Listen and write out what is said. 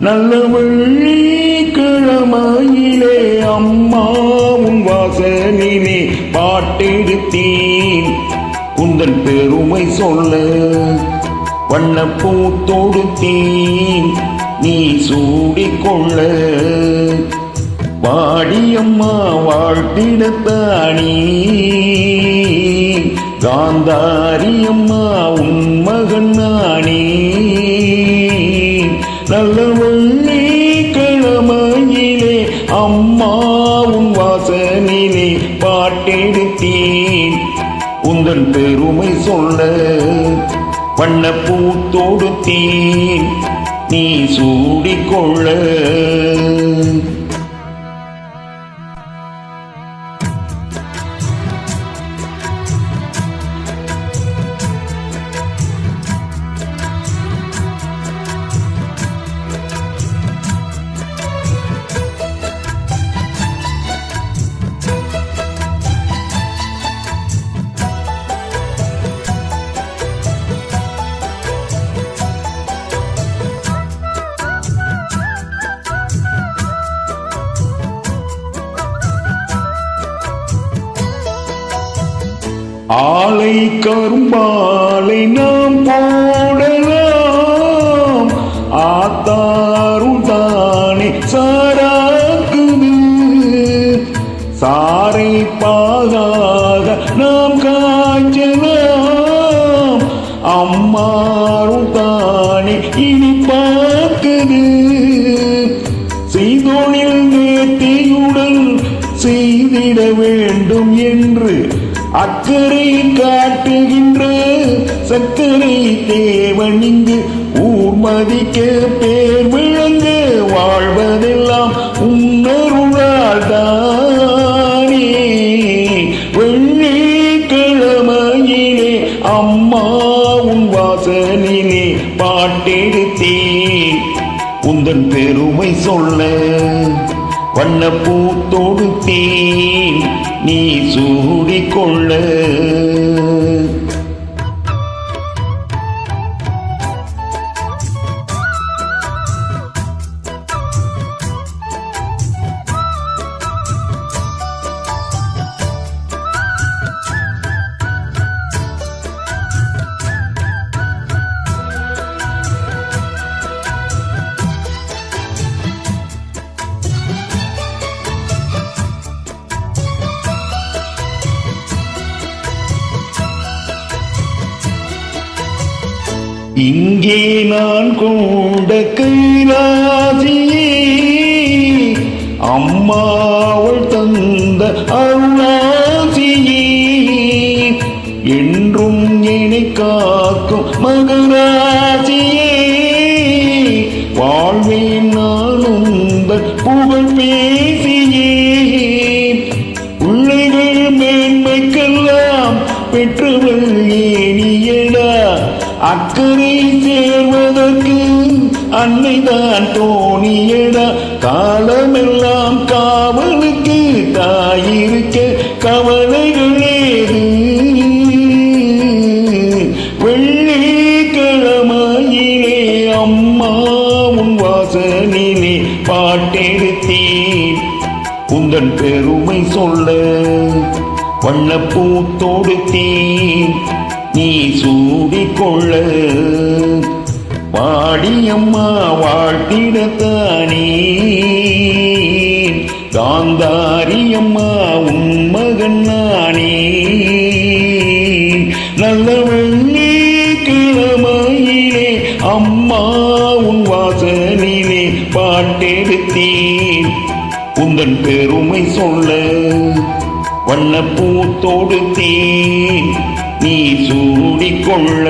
நல்ல வெள்ளிக்கிழமையிலே அம்மாவும் வாசலிலே பாட்டெடுத்தீன். குந்தன் பெருமை சொல்ல வண்ணப்பூ தொடுத்தீன். நீ சூடிக்கொள்ள வாடியம்மா வாழ்த்திடத்தானே காந்தாரியம்மா உன் மகன் நானே. நல்ல கிழமையிலே அம்மாவும் வாசனிலே பாட்டெடுத்தேன். உந்தன் பெருமை சொல்ல வண்ணப்பூ தொடுத்தேன். நீ சூடிக்கொள்ள ஆலை கரும்பாலை நாம் போடலாம். ஆத்தாரும் தானே சாராக்குது சாரை பாகாக நாம் காய்ச்சலாம். அம்மாரும் தானே இனி பார்க்குது செய்தொழில் நேர்த்தியுடன் செய்திட வேண்டும் என்று அக்கறை காட்டுகின்ற சக்கரை தேவன் ஊர் மதிக்க பேர் விளங்க வாழ்வதெல்லாம் உன்னருளால் தானே வெள்ளிக்கிழமையிலே அம்மா உன் வாசலிலே பாட்டெடுத்தேன். உந்தன் பெருமை சொல்ல வண்ணப்பூ தொடுத்தேன் நீ சூடிக்கொள்ள. இங்கே நான் கொண்ட கைலாசியே அம்மாவள் தந்த அருளாசியே என்றும் என்னை காக்கும் மகராசியே வாழ்வேன் நான் உந்தன் புகழ் பேசியே. பிள்ளைகள் மேன்மைக்கெல்லாம் பெற்றவள் ஏனியன. அக்கறை சேர்வதற்கு அன்னைதான் தோணியடா. காலமெல்லாம் காவலுக்கு தாயிருக்க கவலைகள் ஏது வெள்ளிக்கிழமையிலே அம்மா உன் வாசனிலே பாட்டெடுத்தேன். உந்தன் பெருமை சொல்ல வண்ணப்பூ தொடுத்தேன் நீ சூடிக்கொள்ள. வாடியம்மா வாழ்த்திடத்தானே காந்தாரியம்மா உன் மகன் நானே நல்ல வெள்ளிக்கிழமையிலே அம்மா உன் வாசலிலே பாட்டெடுத்தேன். உந்தன் பெருமை சொல்ல வண்ணப்பூ தொடுத்தேன் நீ சூடிக்கொள்ள.